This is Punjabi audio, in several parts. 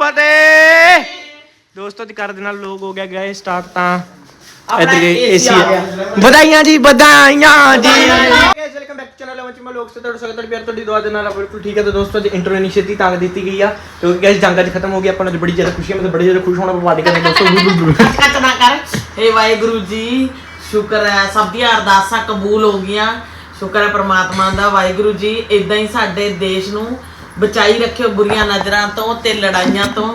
ਫਤਿਹ। ਦੋਸਤੋ ਤੇ ਕਰ ਦੇ ਨਾਲ ਲੋਕ ਹੋ ਗਿਆ ਗਏ ਸਟਾਰਟ ਤਾਂ। ਇੱਧਰ ਗਏ ਏਸੀ ਵਧਾਈਆਂ ਜੀ ਵਧਾਈਆਂ ਜੀ। Guys welcome back channel Lavan ਚ ਮੈਂ ਲੋਕ ਸੇ ਤੁਹਾਡਾ ਸਵਾਗਤ ਹੈ ਪਿਆਰ ਤੁਹਾਡੀ ਦੁਆ ਦੇ ਨਾਲ ਬਿਲਕੁਲ ਠੀਕ ਹੈ ਤੇ ਦੋਸਤੋ ਜੀ ਇੰਟਰੋ ਨਹੀਂ ਛੇਤੀ ਤਾਂ ਦਿੱਤੀ ਗਈ ਆ। ਕਿਉਂਕਿ ਗਾਇਸ ਜੰਗ ਅੱਜ ਖਤਮ ਹੋ ਗਿਆ ਆਪਾਂ ਨੂੰ ਅੱਜ ਬੜੀ ਜ਼ਿਆਦਾ ਖੁਸ਼ੀ ਹੈ ਮੈਂ ਤਾਂ ਬੜੀ ਜ਼ਿਆਦਾ ਖੁਸ਼ ਹੋਣਾ ਪਾਰਟੀ ਕਰਨੀ ਦੋਸਤੋ। ਕੱਟ ਨਾ ਕਰ। ਹੇ ਵਾਹਿਗੁਰੂ ਜੀ ਸ਼ੁਕਰ ਹੈ ਸਭ ਦੀਆਂ ਅਰਦਾਸਾਂ ਕਬੂਲ ਹੋ ਗਈਆਂ। ਸ਼ੁਕਰ ਹੈ ਪ੍ਰਮਾਤਮਾ ਦਾ ਵਾਹਿਗੁਰੂ ਜੀ ਇਦਾਂ ਹੀ ਸਾਡੇ ਦੇਸ਼ ਨੂੰ ਬਚਾਈ ਰੱਖਿਓ ਬੁਰੀਆਂ ਨਜ਼ਰਾਂ ਤੋਂ ਤੇ ਲੜਾਈਆਂ ਤੋਂ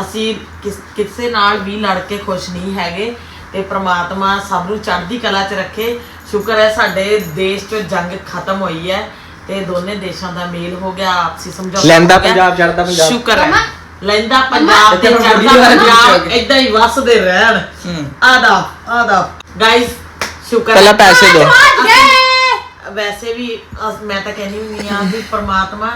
ਅਸੀਂ ਕਿਸ- ਕਿਸੇ ਨਾਲ ਵੀ ਲੜ ਕੇ ਖੁਸ਼ ਨਹੀਂ ਹੈਗੇ ਤੇ ਪ੍ਰਮਾਤਮਾ ਸਭ ਨੂੰ ਚੜ੍ਹਦੀ ਕਲਾ 'ਚ ਰੱਖੇ ਸ਼ੁਕਰ ਹੈ ਸਾਡੇ ਦੇਸ਼ 'ਚ ਜੰਗ ਖਤਮ ਹੋਈ ਹੈ ਤੇ ਦੋਨੇ ਦੇਸ਼ਾਂ ਦਾ ਮੇਲ ਹੋ ਗਿਆ ਆਪਸੀ ਸਮਝੌਤਾ ਗਿਆ। ਪੰਜਾਬ, ਚੜ੍ਹਦਾ ਪੰਜਾਬ। ਸ਼ੁਕਰ ਹੈ ਲੈਂਦਾ ਪੰਜਾਬ ਤੇ ਚੜ੍ਹਦਾ ਪੰਜਾਬ ਇਦਾਂ ਹੀ ਵਸਦੇ ਰਹਿਣ ਆਦਾਬ ਆਦਾਬ ਗਾਇਸ ਸ਼ੁਕਰ ਪਹਿਲਾਂ ਹੈ। ਪੈਸੇ ਦਿਓ ਵੈਸੇ ਵੀ ਅਸ- ਮੈਂ ਤਾਂ ਕਹਿੰਦੀ ਹੁੰਦੀ ਆ ਵੀ ਪ੍ਰਮਾਤਮਾ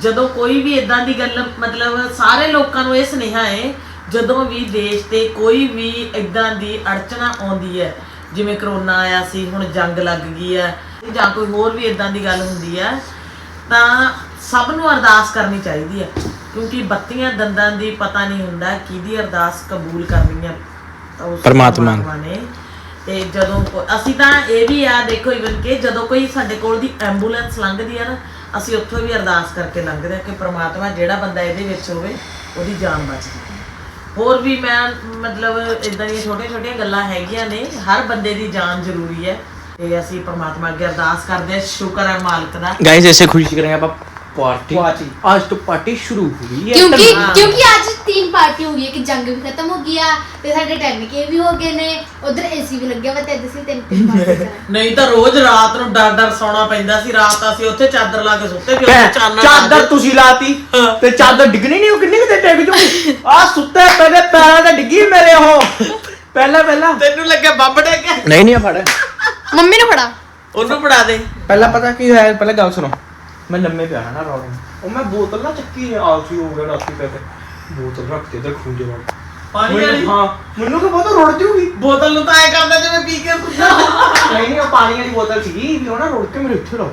ਜਦੋਂ ਕੋਈ ਵੀ ਇਦਾਂ ਦੀ ਗੱਲ ਮਤਲਬ ਸਾਰੇ ਲੋਕਾਂ ਨੂੰ ਇਹ ਸੁਨੇਹਾ ਹੈ ਜਦੋਂ ਵੀ ਦੇਸ਼ ਤੇ ਕੋਈ ਵੀ ਇਦਾਂ ਦੀ ਅੜਚਣਾ ਆਉਂਦੀ ਹੈ ਜਿਵੇਂ ਕਰੋਨਾ ਆਇਆ ਸੀ ਹੁਣ ਜੰਗ ਲੱਗ ਗਈ ਹੈ ਜਾਂ ਕੋਈ ਹੋਰ ਵੀ ਇਦਾਂ ਦੀ ਗੱਲ ਹੁੰਦੀ ਹੈ ਤਾਂ ਸਭ ਨੂੰ ਅਰਦਾਸ ਕਰਨੀ ਚਾਹੀਦੀ ਹੈ ਕਿਉਂਕਿ ਬੱਤੀਆਂ ਦੰਦਾਂ ਦੀ ਪਤਾ ਨਹੀਂ ਹੁੰਦਾ ਕਿਹਦੀ ਅਰਦਾਸ ਕਬੂਲ ਕਰਨੀ ਹੈ ਪਰਮਾਤਮਾ ਨੇ। ਤੇ ਜਦੋਂ ਅਸੀਂ ਤਾਂ ਇਹ ਵੀ ਆ ਦੇਖੋ ਇਵਨ ਕਿ ਜਦੋਂ ਕੋਈ ਸਾਡੇ ਕੋਲ ਦੀ ਐਂਬੂਲੈਂਸ ਲੰਘਦੀ ਆ ਨਾ ਅਸੀਂ ਉੱਥੋਂ ਵੀ ਅਰਦਾਸ ਕਰਕੇ ਲੰਘਦੇ ਆ ਕਿ ਪ੍ਰਮਾਤਮਾ ਜਿਹੜਾ ਬੰਦਾ ਇਹਦੇ ਵਿੱਚ ਹੋਵੇ ਉਹਦੀ ਜਾਨ ਬਚ ਜਾਵੇ ਹੋਰ ਵੀ ਮੈਂ ਮਤਲਬ ਇਦਾਂ ਦੀਆਂ ਛੋਟੀਆਂ ਛੋਟੀਆਂ ਗੱਲਾਂ ਹੈਗੀਆਂ ਨੇ ਹਰ ਬੰਦੇ ਦੀ ਜਾਨ ਜ਼ਰੂਰੀ ਹੈ ਤੇ ਅਸੀਂ ਪ੍ਰਮਾਤਮਾ ਅੱਗੇ ਅਰਦਾਸ ਕਰਦੇ ਹਾਂ ਸ਼ੁਕਰ ਹੈ ਮਾਲਕ ਦਾ गाइस ऐसे खुशी करेंगे आप पार्टी आज तो पार्टी शुरू हुई है ਕਿਉਂਕਿ ਹਾਂ। ਕਿਉਂਕਿ ਅੱਜ ਤਿੰਨ ਪਾਰਟੀ ਹੋ ਗਈ ਹੈ ਕਿ ਜੰਗ ਵੀ ਖਤਮ ਹੋ ਗਈ ਆ ਤੇ ਸਾਡੇ ਟੈਨ ਕੇ ਵੀ ਹੋ ਗਏ ਨੇ ਉਧਰ ਏਸੀ ਵੀ ਲੱਗਿਆ ਵਾ ਤੇ ਅੱਜ ਅਸੀਂ ਤਿੰਨ ਤਿੰਨ ਪਾਰਟੀ ਕਰਾਂਗੇ ਨਹੀਂ ਤਾਂ ਰੋਜ਼ ਰਾਤ ਨੂੰ ਡਰ ਡਰ ਸੌਣਾ ਪੈਂਦਾ ਸੀ ਰਾਤ ਅਸੀਂ ਉੱਥੇ ਚਾਦਰ ਲਾ ਕੇ ਸੁੱਤੇ ਉੱਥੇ ਚਾਨਣ ਚਾਦਰ ਤੁਸੀਂ ਲਾਤੀ ਤੇ ਚਾਦਰ ਡਿੱਗਣੀ ਨਹੀਂ ਉਹ ਕਿੰਨੀ ਕਿਤੇ ਡਿੱਗ ਜੂਗੀ ਆ ਸੁੱਤੇ ਪਹਿਲੇ ਪੈਰਾਂ ਤੇ ਡਿੱਗੀ ਮੇਰੇ ਉਹ ਪਹਿਲਾਂ ਪਹਿਲਾਂ ਤੈਨੂੰ ਲੱਗੇ ਬੰਬ ਡੇਗੇ ਨਹੀਂ ਨਹੀਂ ਫੜ ਮੰਮੀ ਨੂੰ ਫੜਾ ਉਹਨੂੰ ਪੜਾ ਦੇ ਪਹਿਲਾਂ ਪਤਾ ਕੀ ਹੋਇਆ ਪਹਿਲਾਂ ਗੱਲ ਸੁਣੋ ਮੈਂ ਲੰਮੇ ਪਿਆ ਨਾ ਰੌਲੇ ਉਹ ਮੈਂ ਬੋਤਲ ਨਾ ਚੱਕੀ ਆਲਸੀ ਹੋ ਗਿਆ ਰਾਤੀ ਪੈ ਕੇ ਬੋਤਲ ਰੱਖ ਕੇ ਇਧਰ ਖੂੰਜੇ ਵਾਲ ਪਾਣੀ ਵਾਲੀ ਹਾਂ ਮੈਨੂੰ ਕਿ ਬਹੁਤ ਰੁੜ ਜੂਗੀ ਬੋਤਲ ਨੂੰ ਤਾਂ ਐ ਕਰਦਾ ਜਿਵੇਂ ਪੀ ਕੇ ਸੁੱਤਾ ਨਹੀਂ ਨਹੀਂ ਉਹ ਪਾਣੀ ਵਾਲੀ ਬੋਤਲ ਸੀਗੀ ਵੀ ਉਹ ਨਾ ਰੁੜ ਕੇ ਮੇਰੇ ਇੱਥੇ ਰੋ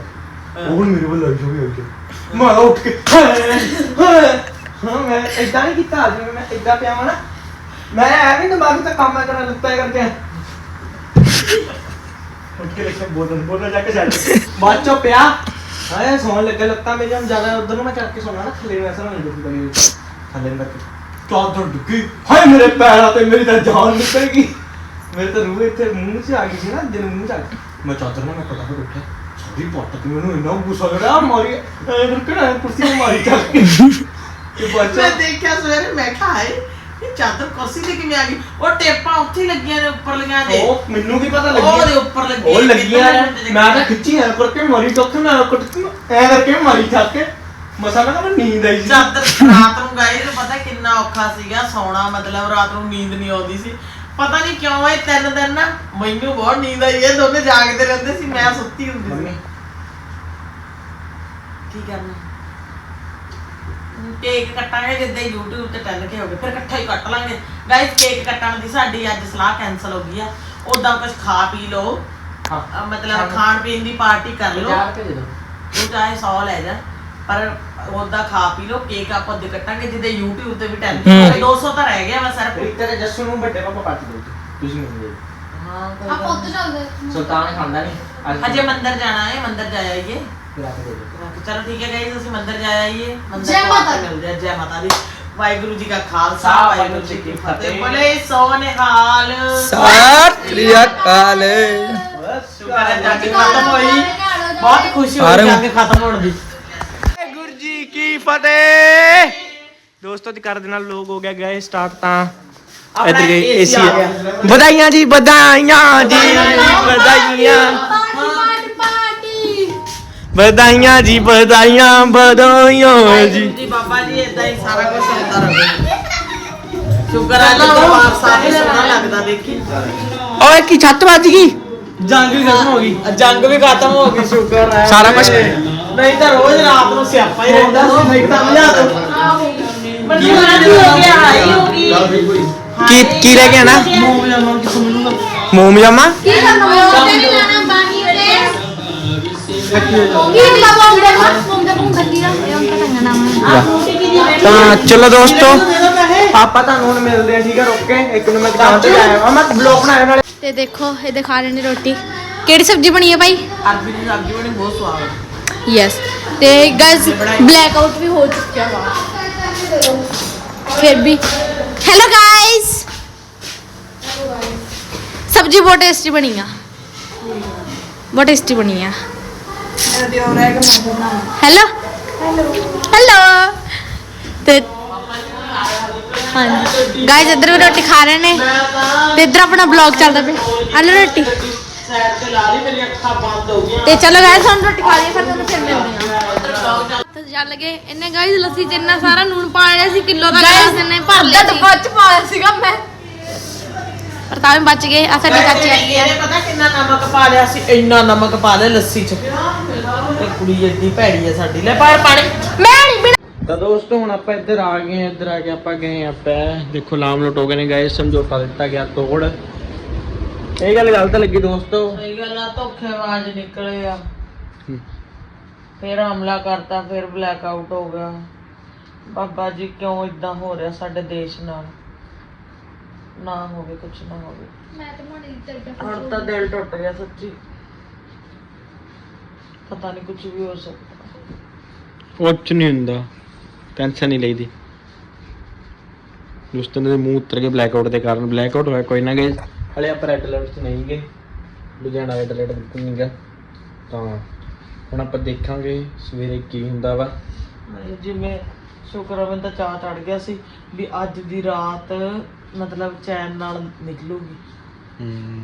ਉਹ ਹੁਣ ਮੇਰੇ ਵੱਲ ਲੱਗ ਜੂਗੀ ਉੱਠ ਕੇ ਮੈਂ ਤਾਂ ਉੱਠ ਕੇ ਹਾਂ ਮੈਂ ਇਦਾਂ ਨਹੀਂ ਕੀਤਾ ਜਿਵੇਂ ਮੈਂ ਇਦਾਂ ਪਿਆ ਵਾਂ ਨਾ ਮੈਂ ਐਵੇਂ ਦਿਮਾਗ ਤੇ ਕੰਮ ਕਰਨ ਲੱਗਾ ਕਰਕੇ ਉੱਠ ਕੇ ਲਿਖਿਆ ਬੋਤਲ ਬੋਤਲ ਜਾ ਕੇ ਛੱਡ ਬਾਅਦ ਚੋਂ ਪਿਆ ਹਾਏ ਸੌਣ ਲੱਗਾ ਲੱਤਾਂ ਮੇਰੀਆਂ ਜ਼ਿਆਦਾ ਉਧਰ ਨੂੰ ਮੈਂ ਚੱਕ ਕੇ ਸੌਣਾ ਨਾ ਥੱਲੇ ਨੂੰ ਐਸਾ ਨਾ ਡੁੱਬ ਗਈ ਥੱਲੇ ਨੂੰ ਕਰਕੇ ਚਾਦਰ ਡੁੱਗੀ। ਹਾਏ ਮੇਰੇ ਪੈਰਾਂ ਤੇ ਮੇਰੀ ਤਾਂ ਜਾਨ ਨਿਕਲ ਗਈ। ਮੇਰੇ ਤਾਂ ਰੂਹ ਇੱਥੇ ਮੂੰਹ 'ਚ ਆ ਗਈ ਸੀ ਨਾ ਜਦੋਂ ਮੂੰਹ 'ਚ ਆ ਗਈ। ਮੈਂ ਚਾਦਰ ਨਾਲ ਮੈਂ ਫਟਾਫਟ ਉੱਠਿਆ ਸਾਰੀ ਪੱਟ ਤੇ ਮੈਨੂੰ ਇੰਨਾ ਗੁੱਸਾ ਚੜਿਆ ਮਾਰੀ ਐ ਰੁਕਣਾ ਕੁਰਸੀ ਤੇ ਮਾਰੀ ਚੱਲ ਕੇ ਇਹ ਬੱਚਾ ਮੈਂ ਦੇਖਿਆ ਸਵੇਰੇ ਮੈਂ ਕਿਹਾ ਹਾਏ ਇਹ ਚਾਦਰ ਕੁਰਸੀ ਤੇ ਕਿਵੇਂ ਆ ਗਈ? ਉਹ ਟੇਪਾਂ ਉੱਥੇ ਹੀ ਲੱਗੀਆਂ ਨੇ ਉੱਪਰ ਲਗੀਆਂ ਦੇ। ਉਹ ਮੈਨੂੰ ਕੀ ਪਤਾ ਉਹਦੇ ਲੱਗਿਆ ਉੱਪਰ ਲੱਗੀਆਂ ਉਹ ਨੇ, ਲੱਗੀਆਂ ਮੈਂ ਤਾਂ ਖਿੱਚੀ ਐ ਕਰਕੇ ਮਾਰੀ ਚੱਕ ਮੈਂ ਕੁੱਟ ਐ ਕਰਕੇ ਮਾਰੀ ਚੱਕ ਮਸਾ ਮੈਂ ਤਾਂ ਨੀਂਦ ਆਈ ਸੀ। ਚਾਦਰ ਰਾਤ ਨੂੰ ਗਾਏ ਨੂੰ ਪਤਾ ਕਿੰਨਾ ਔਖਾ ਸੀਗਾ ਸੌਣਾ ਮਤਲਬ ਰਾਤ ਨੂੰ ਨੀਂਦ ਨਹੀਂ ਆਉਂਦੀ ਸੀ। ਪਤਾ ਨਹੀਂ ਕਿਉਂ ਇਹ ਤਿੰਨ ਦਿਨ ਨਾ ਮੈਨੂੰ ਬਹੁਤ ਨੀਂਦ ਆਈ ਇਹ ਦੋਨੇ ਜਾਗਦੇ ਰਹਿੰਦੇ ਸੀ ਮੈਂ ਸੁੱਤੀ ਹੁੰਦੀ ਮੰਮੀ। ਸੀ ਕੀ ਕਰਨਾ? ਕੇਕ ਕੱਟਾਂਗੇ ਜਿੱਦਾਂ ਹੀ YouTube ਤੇ ਟੱਲ ਕੇ ਹੋਗੇ ਫਿਰ ਇਕੱਠਾ ਹੀ ਕੱਟ ਲਾਂਗੇ। ਗਾਇਸ ਕੇਕ ਕੱਟਣ ਦੀ ਸਾਡੀ ਅੱਜ ਸਲਾਹ ਕੈਨਸਲ ਹੋ ਗਈ ਆ। ਉਦਾਂ ਕੁਝ ਖਾ ਪੀ ਲਓ। ਮਤਲਬ ਖਾਣ ਪੀਣ ਦੀ ਪਾਰਟੀ ਕਰ ਲਓ। ਰੁਪਏ ਦੇ ਦੋ ਤੂੰ ਚਾਹੇ 100 ਲੈ ਜਾ ਪਰ ਉਹਦਾ ਖਾ ਪੀ ਲਓ ਕੇਕ ਆਪਾਂ ਦੇ ਕੱਟਾਂਗੇ ਜਿਹਦੇ YouTube ਤੇ ਵੀ ਟੈਨਸ਼ਨ 200 ਤਾਂ ਰਹਿ ਗਿਆ ਵਾ ਸਿਰਫ ਇੱਕ ਤੇਰੇ ਜੱਸੂ ਨੂੰ ਵੱਡੇ ਪਾਪਾ ਪਾਰਟੀ ਦੇ ਤੁਸੀਂ ਮੈਨੂੰ ਦੇ ਹਾਂ ਕੋਈ ਆਪਾਂ ਗੱਲ ਉੱਧਰ ਚੱਲਦੇ ਸੁਲਤਾਨ ਖਾਂਦਾ ਨਹੀਂ ਨਹੀਂ। ਹਜੇ ਮੰਦਿਰ ਜਾਣਾ ਹੈ ਮੰਦਿਰ ਜਾ ਆਈਏ। ਫਿਰ ਆ ਕੇ ਦੇ ਦੇ ਚਲੋ ਠੀਕ ਹੈ ਗਾਈਸ ਅਸੀਂ ਮੰਦਿਰ ਜਾ ਆਈਏ। ਮੰਦਿਰ ਜੈ ਤੋਂ ਮਾਤਾ ਆ ਕੇ ਦੀ। ਮਿਲਦੇ ਹਾਂ ਜੈ ਮਾਤਾ ਦੀ। ਵਾਹਿਗੁਰੂ ਜੀ ਕਾ ਖਾਲਸਾ ਸਾ, ਵਾਹਿਗੁਰੂ ਜੀ ਕੀ ਫਤਿਹ। ਬੋਲੇ ਸੋ ਨਿਹਾਲ। ਸ੍ਰੀ ਅਕਾਲ। ਸ਼ੁਕਰ ਹੈ ਜੰਗ ਖਤਮ ਹੋਈ। ਬਹੁਤ ਖੁਸ਼ੀ ਹੋਈ ਜੰਗ ਖਤਮ ਹੋਣ ਦੀ। ਕੀ ਫਤਿਹ? ਦੋਸਤੋ ਤੇ ਕਰ ਦੇ ਨਾਲ ਲੋਕ ਹੋ ਗਿਆ ਗਏ ਸਟਾਰਟ ਤਾਂ। ਇੱਧਰ ਗਏ AC ਏਸੀ ਆ। ਗਿਆ। ਵਧਾਈਆਂ ਜੀ ਵਧਾਈਆਂ ਜੀ ਵਧਾਈਆਂ। ਪਾਰਟੀ ਪਾਰਟੀ ਵਧਾਈਆਂ ਜੀ ਵਧਾਈਆਂ ਵਧਾਈਆਂ ਜੀ। ਜੀ ਬਾਬਾ ਜੀ ਇਦਾਂ ਹੀ ਸਾਰਾ ਕੁਝ ਹੁੰਦਾ ਰਹੇ। ਸ਼ੁਕਰ ਹੈ ਜੀ ਦਰਬਾਰ ਸਾਹਿਬ ਵੀ ਸੋਹਣਾ ਲੱਗਦਾ ਦੇਖੀ। ਓਏ ਕੀ ਛੱਤ ਵੱਜ ਗਈ? ਜੰਗ ਵੀ ਖਤਮ ਹੋ ਗਈ। ਜੰਗ ਵੀ ਖਤਮ ਹੋ ਗਈ ਸ਼ੁਕਰ ਹੈ ਸਾਰਾ ਕੁਛ- ਨਹੀਂ ਤਾਂ ਰੋਜ਼ ਰਾਤ ਨੂੰ ਸਿਆਪਾ ਹੀ ਰਹਿੰਦਾ ਸੀ ਨਹੀਂ ਤਾਂ ਲਿਆ ਦੋ। ਮੰਡੀ ਹੋ ਗਿਆ ਹਾਈ ਹੋ ਗਈ। ਕੀ ਕੀ ਰਹਿ ਗਿਆ ਨਾ ਮੂੰਹ ਜਾਮਾ ਕਿਸ ਮਿਲੂਗਾ ਮੋਮ ਜਾਮਾ ਕੀ ਕਰਨਾ? ਮੈਂ ਤੇ ਵੀ ਜਾਣਾ ਬਾਣੀ ਤੇ ਕੀ ਲਵਾਉਂਦੇ ਮਤ ਮੁੰਡੇ ਦਾ ਮੂੰਹ ਬੱਲੀ ਦਾ ਹੋਇਆ ਉਹਨਾਂ ਟੰਗਣਾ ਵਾ ਆ ਫਰੂਟੀ ਕੀ ਦੀ ਬੈਠੀ ਤਾਂ ਚਲੋ ਦੋਸਤੋ ਆਪਾਂ ਤੁਹਾਨੂੰ ਹੁਣ ਮਿਲਦੇ ਆ ਠੀਕ ਆ ਰੁਕ ਕੇ। ਇੱਕ ਨੂੰ ਮੈਂ ਦੁਕਾਨ ਤੇ ਜਾਇਆ ਆ ਮੈਂ ਬਲੌਗ ਬਣਾਇਆ ਨਾਲੇ। ਤੇ ਦੇਖੋ ਇਹ ਦਿਖਾ ਰਹੇ ਨੇ ਰੋਟੀ। ਕਿਹੜੀ ਸਬਜ਼ੀ ਬਣੀ ਹੈ ਭਾਈ ਅਰਬੀ ਦੀ ਸਬਜ਼ੀ ਬਣੀ ਬਹੁਤ ਸਵਾਦ ਹੈ ਯੈਸ ਤੇ ਗਾਇਸ ਬਲੈਕ ਆਊਟ ਵੀ ਹੋ ਚੁੱਕਿਆ ਵਾ। ਫਿਰ ਵੀ। ਹੈਲੋ ਗਾਇਸ ਸਬਜ਼ੀ ਬਹੁਤ ਟੇਸਟੀ ਬਣੀ ਆ। ਬਹੁਤ ਟੇਸਟੀ ਬਣੀ ਆ। ਹੈਲੋ ਹੈਲੋ ਤੇ ਹਾਂਜੀ। ਗਾਇਸ ਇੱਧਰ ਵੀ ਰੋਟੀ ਖਾ ਰਹੇ ਨੇ। ਤੇ ਇੱਧਰ ਆਪਣਾ ਬਲੌਗ ਚੱਲਦਾ ਪਿਆ। ਆਲੂ ਰੋਟੀ। ਸਾਈਡ ਤੇ ਲਾ ਲਈ ਮੇਰੀ ਅੱਖਾਂ ਬੰਦ ਹੋ ਗਈਆਂ। ਤੇ ਚਲੋ ਗਾਇਸ ਹੁਣ ਰੋਟੀ ਖਾ ਲਈਏ ਫਿਰ ਤੁਹਾਨੂੰ ਫਿਰ ਮਿਲਦੇ ਹਾਂ। ਤਾਂ ਚੱਲ ਗਏ ਇਹਨੇ ਗਾਇਸ ਲੱਸੀ ਚ ਇੰਨਾ ਸਾਰਾ ਨੂਨ ਪਾ ਲਿਆ ਸੀ ਕਿਲੋ ਦਾ ਗਾਇਸ ਇਹਨੇ ਭਰ ਲਿਆ ਸੀ। ਬੱਚ ਪਾਇਆ ਸੀਗਾ ਮੈਂ। ਪਰ ਤਾਂ ਵੀ ਬਚ ਗਏ ਆ ਸਾਡੀ ਚਾਚੀ ਆਈ ਹੈ। ਇਹਨੇ ਪਤਾ ਕਿੰਨਾ ਨਮਕ ਪਾ ਲਿਆ ਸੀ? ਇੰਨਾ ਨਮਕ ਪਾ ਲਿਆ ਲੱਸੀ ਚ। ਇਹ ਕੁੜੀ ਏਡੀ ਭੈੜੀ ਹੈ ਸਾਡੀ। ਲੈ ਪਾਰ ਪਾਣੀ। ਮੈਂ ਨਹੀਂ ਬਿਨਾ ਤਾਂ ਦੋਸਤੋ ਹੁਣ ਆਪਾਂ ਇੱਧਰ ਆ ਗਏ ਹਾਂ ਇੱਧਰ ਆ ਕੇ ਆਪਾਂ ਗਏ ਆ ਪੈ ਦੇਖੋ ਲਾਮ ਲੁੱਟ ਹੋ ਗਏ ਨੇ ਗਾਇਸ ਸਮਝੌਤਾ ਦਿੱਤਾ ਗਿਆ ਤੋੜ। ਇਹ ਗੱਲ ਗਲਤ ਲੱਗੀ ਦੋਸਤੋ। ਸਹੀ ਗੱਲ ਆ ਧੋਖੇਬਾਜ਼ ਨਿਕਲੇ ਆ। ਫਿਰ ਹਮਲਾ ਕਰਤਾ ਫਿਰ ਬਲੈਕ ਆਊਟ ਹੋ ਗਿਆ। ਬਾਬਾ ਜੀ ਕਿਉਂ ਇਦਾਂ ਹੋ ਰਿਹਾ ਸਾਡੇ ਦੇਸ਼ ਨਾਲ? ਨਾ ਹੋਵੇ ਕੁਝ ਨਾ ਹੋਵੇ। ਮੈਂ ਤਾਂ ਹੁਣ ਤਾਂ ਦਿਲ ਟੁੱਟ ਗਿਆ ਸੱਚੀ। ਪਤਾ ਨਹੀਂ ਕੁਝ ਵੀ ਹੋ ਸਕਦਾ। ਕੁਝ ਨਹੀਂ ਹੁੰਦਾ। ਟੈਨਸ਼ਨ ਨਹੀਂ ਲਈਦੀ। ਦੋਸਤਾਂ ਦੇ ਮੂੰਹ ਉੱਤਰ ਕੇ ਬਲੈਕ ਆਊਟ ਦੇ ਕਾਰਨ ਬਲੈਕ ਆਊਟ ਹੋਇਆ ਕੋਈ ਨਾ ਗਏ ਹਲੇ ਆਪਾਂ ਰੈੱਡ ਅਲਰਟ 'ਚ ਨਹੀਂ ਗਏ। ਲੁਧਿਆਣਾ ਰੈੱਡ ਅਲਰਟ ਦਿੱਤੀ ਨਹੀਂ ਗਾ। ਤਾਂ ਹੁਣ ਆਪਾਂ ਦੇਖਾਂਗੇ ਸਵੇਰੇ ਕੀ ਹੁੰਦਾ ਵਾ। ਜਿਵੇਂ ਸ਼ੁਕਰ ਆ ਮੈਨੂੰ ਤਾਂ ਚਾਹ ਚੜ ਗਿਆ ਸੀ ਵੀ ਅੱਜ ਦੀ ਰਾਤ ਮਤਲਬ ਚੈਨ ਨਾਲ ਨਿਕਲੂਗੀ। ਹੂੰ।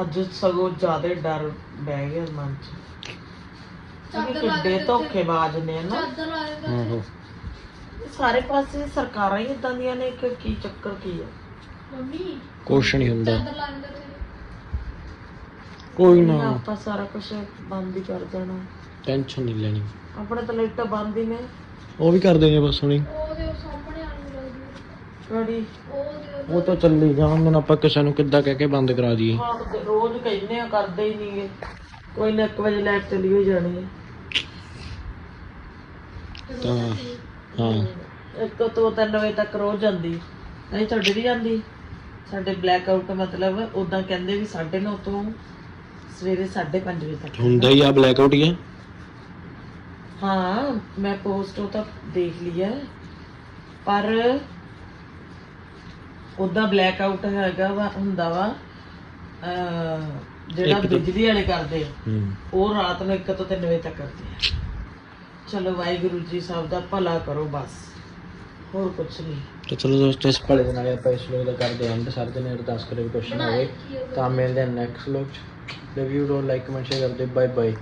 ਅੱਜ ਸਗੋਂ ਜ਼ਿਆਦਾ ਡਰ ਬਹਿ ਗਿਆ ਮਨ 'ਚ। ਕਿੱਡੇ ਧੋਖੇਬਾਜ਼ ਨੇ ਨਾ। ਆਹੋ। ਸਾਰੇ ਪਾਸੇ ਸਰਕਾਰਾਂ ਹੀ ਇਦਾਂ ਦੀਆਂ ਨੇ ਕਿ ਕੀ ਚੱਕਰ ਕੀ ਹੈ ਮੰਮੀ ਕੁਛ ਨਹੀਂ ਹੁੰਦਾ। ਚਾਦਰ ਲਾ ਲੈਂਦਾ ਤੇਰੇ ਕੋਈ ਨਾ। ਆਪਾਂ ਸਾਰਾ ਕੁਝ ਬੰਦ ਹੀ ਕਰ ਦੇਣਾ। ਟੈਨਸ਼ਨ ਨਹੀਂ ਲੈਣੀ। ਆਪਣੇ ਤਾਂ ਲਾਈਟਾਂ ਬੰਦ ਹੀ ਨੇ। ਉਹ ਵੀ ਕਰ ਦੇਣੇ ਬਸ ਹੁਣੀ। ਉਹਦੇ ਉਹ ਸਾਹਮਣੇ ਆਣ ਨੂੰ ਲੱਗਦੀ ਕਿਹੜੀ? ਉਹਦੇ ਉਹ ਤਾਂ ਚੱਲੀ ਜਾਣ ਨੂੰ ਆਪਾਂ ਕਿਸੇ ਨੂੰ ਕਿੱਦਾਂ ਕਹਿ ਕੇ ਬੰਦ ਕਰਾ ਦਈਏ। ਹਾਂ ਤੇ ਰੋਜ਼ ਕਹਿੰਦੇ ਆ ਕਰਦੇ ਹੀ ਨਹੀਂਗੇ ਕੋਈ ਨਾ 1 ਵਜੇ ਲਾਈਟ ਚਲੀ ਹੋ ਜਾਣੀ ਹੈ ਤਾਂ ਹਾਂ। ਇੱਕ ਤੋਂ 3 ਵਜੇ ਤੱਕ ਰੋਜ਼ ਜਾਂਦੀ। ਨਹੀਂ ਤੁਹਾਡੇ ਵੀ ਜਾਂਦੀ? ਸਾਡੇ ਬਲੈਕ ਆਊਟ ਮਤਲਬ ਉਦਾਂ ਕਹਿੰਦੇ ਵੀ 9:30 ਤੋਂ ਸਵੇਰੇ 5:30 ਵਜੇ ਤੱਕ। ਹੁੰਦਾ ਹੀ ਆ ਬਲੈਕ ਆਊਟ ਹੀ ਆ। ਹਾਂ ਮੈਂ ਪੋਸਟ ਉਹ ਤਾਂ ਦੇਖ ਲਿਆ ਪਰ ਉਦਾਂ ਬਲੈਕ ਆਊਟ ਹੈਗਾ ਵਾ ਹੁੰਦਾ ਵਾ ਜਿਹੜਾ ਬਿਜਲੀ ਵਾਲੇ ਕਰਦੇ ਆ ਉਹ ਰਾਤ ਨੂੰ 1 ਤੋਂ 3 ਵਜੇ ਤੱਕ ਕਰਦੇ ਆ। ਚਲੋ ਵਾਹਿਗੁਰੂ ਜੀ ਸਭ ਦਾ ਭਲਾ ਕਰੋ ਬਸ ਹੋਰ ਕੁਝ ਨਹੀਂ। ਤੇ ਚਲੋ ਦੋਸਤੋ, ਇਸ ਭਲੇ ਦੇ ਨਾਲ ਆਪਾਂ ਇਸ ਲੋਕ ਦਾ ਕਰਦੇ ਹਾਂ ਅੰਤ ਸਾਰੇ ਨੇ ਅਰਦਾਸ ਕਰੇ ਕੁਐਸਚਨ ਹੋਵੇ, ਤਾਂ ਮਿਲਦੇ ਹਾਂ ਨੈਕਸਟ ਲੋਕ ਚ। Love you don't like comment share ਕਰਦੇ। Bye bye